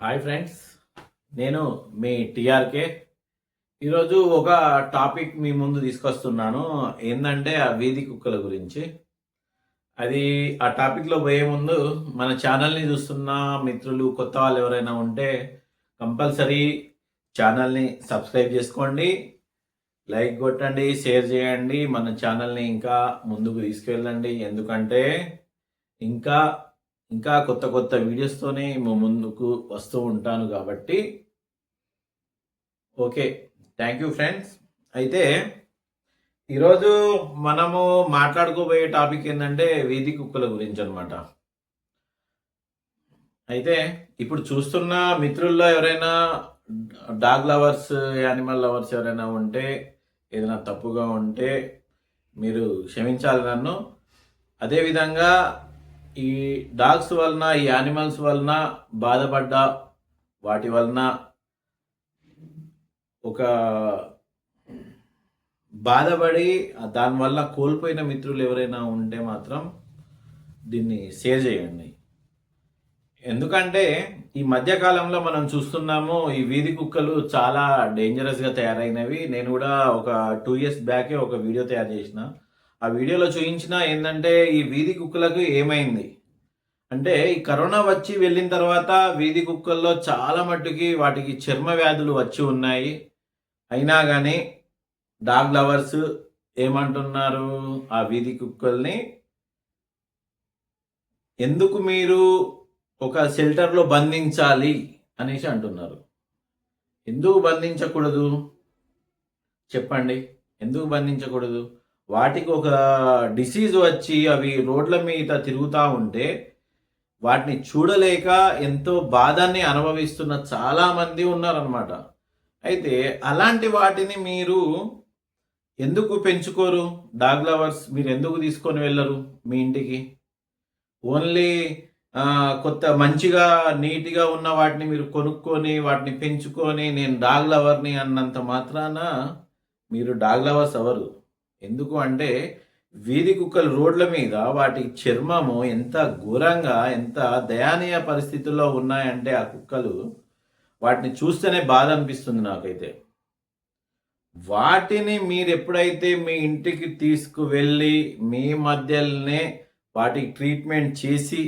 Hi friends నేను మీ టిఆర్కే ఈరోజు ఒక టాపిక్ మీ ముందు తీసుకొస్తున్నాను. ఏంటంటే ఆ వీధి కుక్కల గురించి. అది ఆ టాపిక్లో పోయే ముందు మన ఛానల్ని చూస్తున్న మిత్రులు కొత్త వాళ్ళు ఎవరైనా ఉంటే కంపల్సరీ ఛానల్ని సబ్స్క్రైబ్ చేసుకోండి. లైక్ కొట్టండి షేర్ చేయండి. మన ఛానల్ని ఇంకా ముందుకు తీసుకెళ్ళండి. ఎందుకంటే ఇంకా ఇంకా కొత్త కొత్త వీడియోస్తోనే ముందుకు వస్తూ ఉంటాను కాబట్టి ఓకే. థ్యాంక్ యూ ఫ్రెండ్స్ అయితే ఈరోజు మనము మాట్లాడుకోబోయే టాపిక్ ఏంటంటే వీధి కుక్కల గురించి అనమాట అయితే ఇప్పుడు చూస్తున్న మిత్రుల్లో ఎవరైనా డాగ్ లవర్స్ యానిమల్ లవర్స్ ఎవరైనా ఉంటే ఏదైనా తప్పుగా ఉంటే మీరు క్షమించాలి నన్ను. అదేవిధంగా ఈ డాగ్స్ వలన ఈ యానిమల్స్ వలన బాధపడ్డ వాటి వలన ఒక బాధపడి దానివల్ల కోల్పోయిన మిత్రులు ఎవరైనా ఉంటే మాత్రం దీన్ని షేర్ చేయండి. ఎందుకంటే ఈ మధ్యకాలంలో మనం చూస్తున్నాము ఈ వీధి కుక్కలు చాలా డేంజరస్గా తయారైనవి. నేను కూడా ఒక టూ ఇయర్స్ బ్యాకే ఒక వీడియో తయారు చేసిన. ఆ వీడియోలో చూపించిన ఏంటంటే ఈ వీధి కుక్కలకు ఏమైంది? అంటే ఈ కరోనా వచ్చి వెళ్ళిన తర్వాత వీధి కుక్కల్లో చాలా మట్టుకి వాటికి చర్మ వ్యాధులు వచ్చి ఉన్నాయి. అయినా కానీ డాగ్ లవర్స్ ఏమంటున్నారు ఆ వీధి కుక్కల్ని? ఎందుకు మీరు ఒక షెల్టర్లో బంధించాలి అనేసి అంటున్నారు. ఎందుకు బంధించకూడదు? చెప్పండి. ఎందుకు బంధించకూడదు? వాటికి ఒక డిసీజ్ వచ్చి అవి రోడ్ల మీద తిరుగుతూ ఉంటే వాటిని చూడలేక ఎంతో బాధాన్ని అనుభవిస్తున్న చాలామంది ఉన్నారనమాట అయితే అలాంటి వాటిని మీరు ఎందుకు పెంచుకోరు? డాగ్ లవర్స్ మీరు ఎందుకు తీసుకొని వెళ్ళరు మీ ఇంటికి? ఓన్లీ కొత్త మంచిగా నీట్గా ఉన్న వాటిని మీరు కొనుక్కొని వాటిని పెంచుకొని నేను డాగ్ లవర్ని అన్నంత మాత్రాన మీరు డాగ్ లవర్స్ అవరు ఎందుకు అంటే వీధి కుక్కలు రోడ్ల మీద వాటి చర్మము ఎంత ఘోరంగా ఎంత దయానీయ పరిస్థితుల్లో ఉన్నాయంటే ఆ కుక్కలు వాటిని చూస్తేనే బాధ అనిపిస్తుంది నాకైతే. వాటిని మీరు ఎప్పుడైతే మీ ఇంటికి తీసుకువెళ్ళి మీ మధ్యలోనే వాటికి ట్రీట్మెంట్ చేసి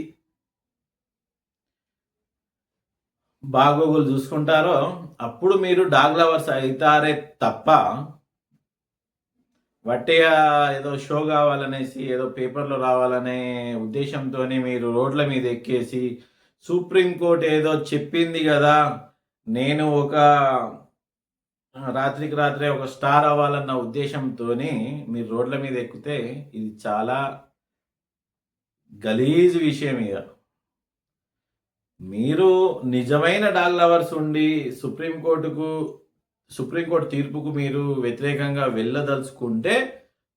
బాగోగులు చూసుకుంటారో అప్పుడు మీరు డాగ్ లవర్స్ అవుతారే తప్ప వట్టిగా ఏదో షో కావాలనేసి ఏదో పేపర్లో రావాలనే ఉద్దేశంతో మీరు రోడ్ల మీద ఎక్కేసి సుప్రీంకోర్టు ఏదో చెప్పింది కదా నేను ఒక రాత్రికి రాత్రే ఒక స్టార్ అవ్వాలన్న ఉద్దేశంతో మీరు రోడ్ల మీద ఎక్కితే ఇది చాలా గలీజ్ విషయం ఇక. మీరు నిజమైన డాగ్ లవర్స్ ఉండి సుప్రీంకోర్టుకు సుప్రీంకోర్టు తీర్పుకు మీరు వ్యతిరేకంగా వెళ్ళదలుచుకుంటే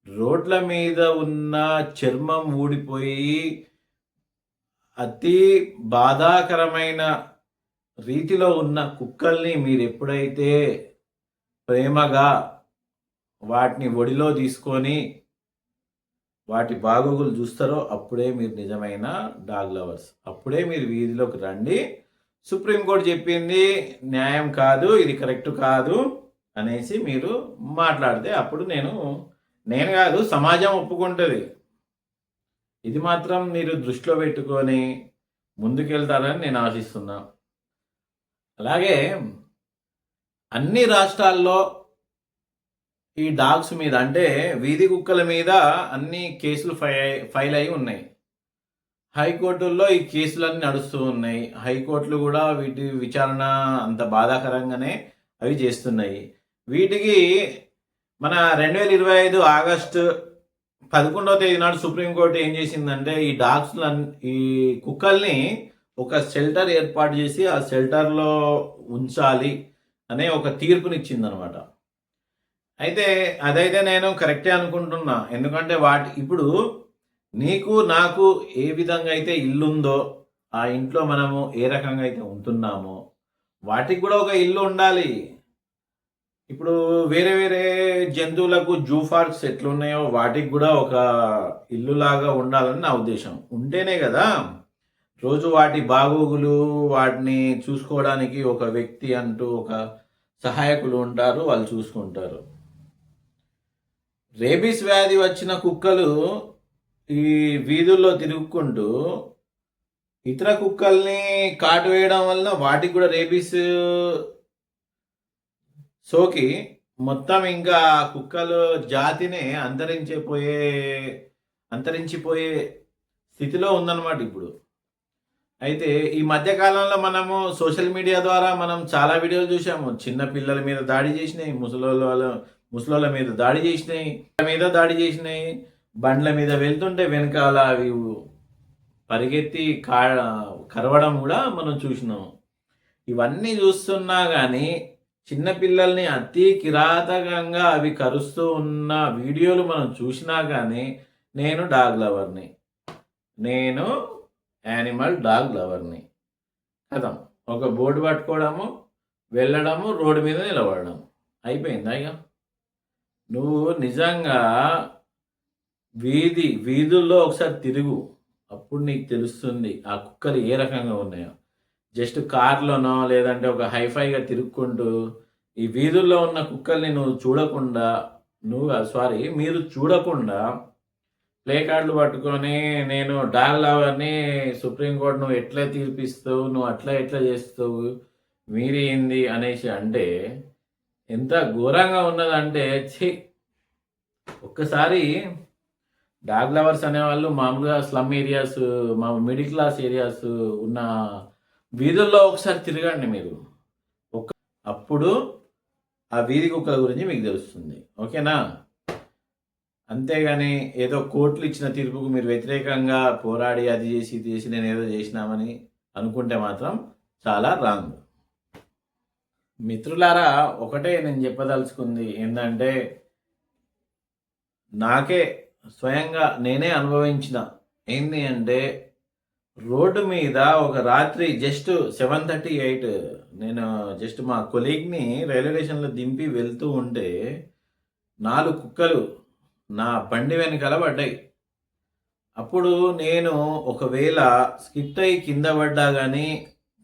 రోడ్ల మీద ఉన్న చర్మం ఊడిపోయి అతి బాధాకరమైన రీతిలో ఉన్న కుక్కల్ని మీరు ఎప్పుడైతే ప్రేమగా వాటిని ఒడిలో తీసుకొని వాటి బాగోగులు చూస్తారో అప్పుడే మీరు నిజమైన డాగ్ లవర్స్. అప్పుడే మీరు వీధిలోకి రండి. సుప్రీంకోర్టు చెప్పింది న్యాయం కాదు ఇది కరెక్ట్ కాదు అనేసి మీరు మాట్లాడితే అప్పుడు నేను నేను కాదు సమాజం ఒప్పుకుంటుంది. ఇది మాత్రం మీరు దృష్టిలో పెట్టుకొని ముందుకెళ్తారని నేను ఆశిస్తున్నా. అలాగే అన్ని రాష్ట్రాల్లో ఈ డాగ్స్ మీద అంటే వీధి కుక్కల మీద అన్ని కేసులు ఫై ఫైల్ అయి ఉన్నాయి. హైకోర్టుల్లో ఈ కేసులన్నీ నడుస్తూ ఉన్నాయి. హైకోర్టులు కూడా వీటి విచారణ అంత బాధాకరంగానే అవి చేస్తున్నాయి. వీటికి మన రెండు వేల ఇరవై ఐదు ఆగస్టు పదకొండవ తేదీ నాడు సుప్రీంకోర్టు ఏం చేసిందంటే ఈ డాగ్స్ ఈ కుక్కల్ని ఒక షెల్టర్ ఏర్పాటు చేసి ఆ షెల్టర్లో ఉంచాలి అనే ఒక తీర్పునిచ్చింది అనమాట అయితే అదైతే నేను కరెక్టే అనుకుంటున్నా. ఎందుకంటే వాటి ఇప్పుడు నీకు నాకు ఏ విధంగా అయితే ఇల్లుందో ఆ ఇంట్లో మనము ఏ రకంగా అయితే ఉంటున్నామో వాటికి కూడా ఒక ఇల్లు ఉండాలి. ఇప్పుడు వేరే వేరే జంతువులకు జూ పార్క్స్ ఎట్లున్నాయో వాటికి కూడా ఒక ఇల్లు లాగా ఉండాలని నా ఉద్దేశం. ఉంటేనే కదా రోజు వాటి బాగోగులు వాటిని చూసుకోవడానికి ఒక వ్యక్తి అంటూ ఒక సహాయకులు ఉంటారు వాళ్ళు చూసుకుంటారు. రేబీస్ వ్యాధి వచ్చిన కుక్కలు ఈ వీధుల్లో తిరుగుకుంటూ ఇతర కుక్కల్ని కాటు వేయడం వలన వాటికి కూడా రేబీస్ సోకి మొత్తం ఇంకా కుక్కలు జాతినే అంతరించిపోయే అంతరించిపోయే స్థితిలో ఉందన్నమాట ఇప్పుడు. అయితే ఈ మధ్యకాలంలో మనము సోషల్ మీడియా ద్వారా మనం చాలా వీడియోలు చూసాము చిన్న పిల్లల మీద దాడి చేసినాయి ముసలోళ్ళ వాళ్ళ ముసలోళ్ళ మీద దాడి చేసినాయి మీద దాడి చేసినాయి. బండ్ల మీద వెళ్తుంటే వెనకాల అవి పరిగెత్తి కా కరవడం కూడా మనం చూసినాం. ఇవన్నీ చూస్తున్నా కానీ చిన్నపిల్లల్ని అతి కిరాతకంగా అవి కరుస్తూ ఉన్న వీడియోలు మనం చూసినా కానీ నేను డాగ్ లవర్ని. నేను యానిమల్ డాగ్ లవర్ని. కదా ఒక బోర్డు పట్టుకోవడము వెళ్ళడము రోడ్డు మీద నిలబడడం. అయిపోయిందా ఇక నువ్వు నిజంగా వీధి వీధుల్లో ఒకసారి తిరుగు. అప్పుడు నీకు తెలుస్తుంది ఆ కుక్కలు ఏ రకంగా ఉన్నాయో. జస్ట్ కార్లోనో లేదంటే ఒక హైఫైగా తిరుక్కుంటూ ఈ వీధుల్లో ఉన్న కుక్కల్ని నువ్వు చూడకుండా నువ్వు సారీ మీరు చూడకుండా ప్లే కార్డులు పట్టుకొని నేను డాగ్ లవర్ని సుప్రీంకోర్టు నువ్వు ఎట్లా తీర్పిస్తావు నువ్వు అట్లా ఎట్లా చేస్తావు మీరేంది అనేసి అంటే ఎంత ఘోరంగా ఉన్నదంటే ఛీ ఒక్కసారి డాగ్ లవర్స్ అనేవాళ్ళు మామూలుగా స్లమ్ ఏరియాస్ మా మిడిల్ క్లాస్ ఏరియాస్ ఉన్న వీధుల్లో ఒకసారి తిరగండి మీరు. ఒక అప్పుడు ఆ వీధి కుక్కల గురించి మీకు తెలుస్తుంది. ఓకేనా? అంతేగాని ఏదో కోర్టులు ఇచ్చిన తీర్పుకు మీరు వ్యతిరేకంగా పోరాడి అది చేసి ఇది చేసి నేను ఏదో చేసినామని అనుకుంటే మాత్రం చాలా రాంగ్. మిత్రులారా ఒకటే నేను చెప్పదలుచుకుంది. ఏంటంటే నాకే స్వయంగా నేనే అనుభవించిన. ఏంది అంటే రోడ్డు మీద ఒక రాత్రి జస్ట్ సెవెన్ థర్టీ ఎయిట్ నేను జస్ట్ మా కొలీగ్ని రైల్వే స్టేషన్లో దింపి వెళ్తూ ఉంటే నాలుగు కుక్కలు నా బండి వెనకాల పడ్డాయి. అప్పుడు నేను ఒకవేళ స్కిట్ అయి కింద పడ్డా కానీ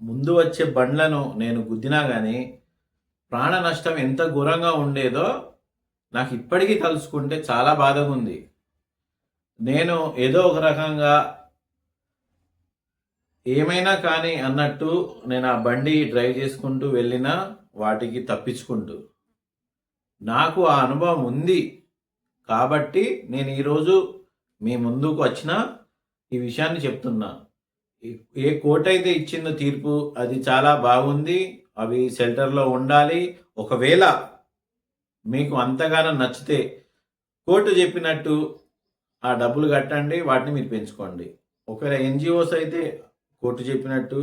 ముందు వచ్చే బండ్లను నేను గుద్దినా కానీ ప్రాణ నష్టం ఎంత ఘోరంగా ఉండేదో నాకు ఇప్పటికీ తలుచుకుంటే చాలా బాధగా ఉంది. నేను ఏదో ఒక రకంగా ఏమైనా కానీ అన్నట్టు నేను ఆ బండి డ్రైవ్ చేసుకుంటూ వెళ్ళినా వాటికి తప్పించుకుంటూ. నాకు ఆ అనుభవం ఉంది. కాబట్టి నేను ఈరోజు మీ ముందుకు వచ్చిన ఈ విషయాన్ని చెప్తున్నా. ఏ- కోర్టు అయితే ఇచ్చిందో తీర్పు అది చాలా బాగుంది. అవి షెల్టర్లో ఉండాలి. ఒకవేళ మీకు అంతగానో నచ్చితే కోర్టు చెప్పినట్టు ఆ డబ్బులు కట్టండి వాటిని మీరు పెంచుకోండి. ఒకవేళ ఎన్జిఓస్ అయితే కోర్టు చెప్పినట్టు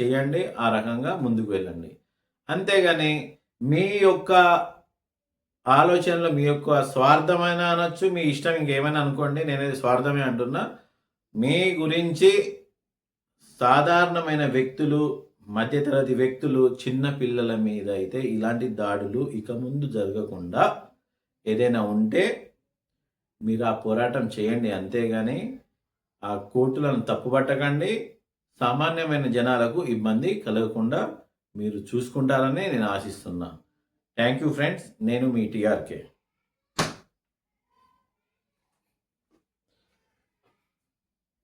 చేయండి ఆ రకంగా ముందుకు వెళ్ళండి. అంతేగాని మీ యొక్క ఆలోచనలు మీ యొక్క స్వార్థమైన అనొచ్చు మీ ఇష్టం ఇంకేమైనా అనుకోండి నేనేది స్వార్థమే అంటున్నా. మీ గురించి సాధారణమైన వ్యక్తులు మధ్యతరగతి వ్యక్తులు చిన్న పిల్లల మీద అయితే ఇలాంటి దాడులు ఇక ముందు జరగకుండా ఏదైనా ఉంటే మీరు ఆ పోరాటం చేయండి. అంతేగాని ఆ కోర్టులను తప్పుపట్టకండి. సామాన్యమైన జనాలకు ఇబ్బంది కలగకుండా మీరు చూసుకుంటారని నేను ఆశిస్తున్నా. Thank you friends. నేను మీ టీఆర్కే.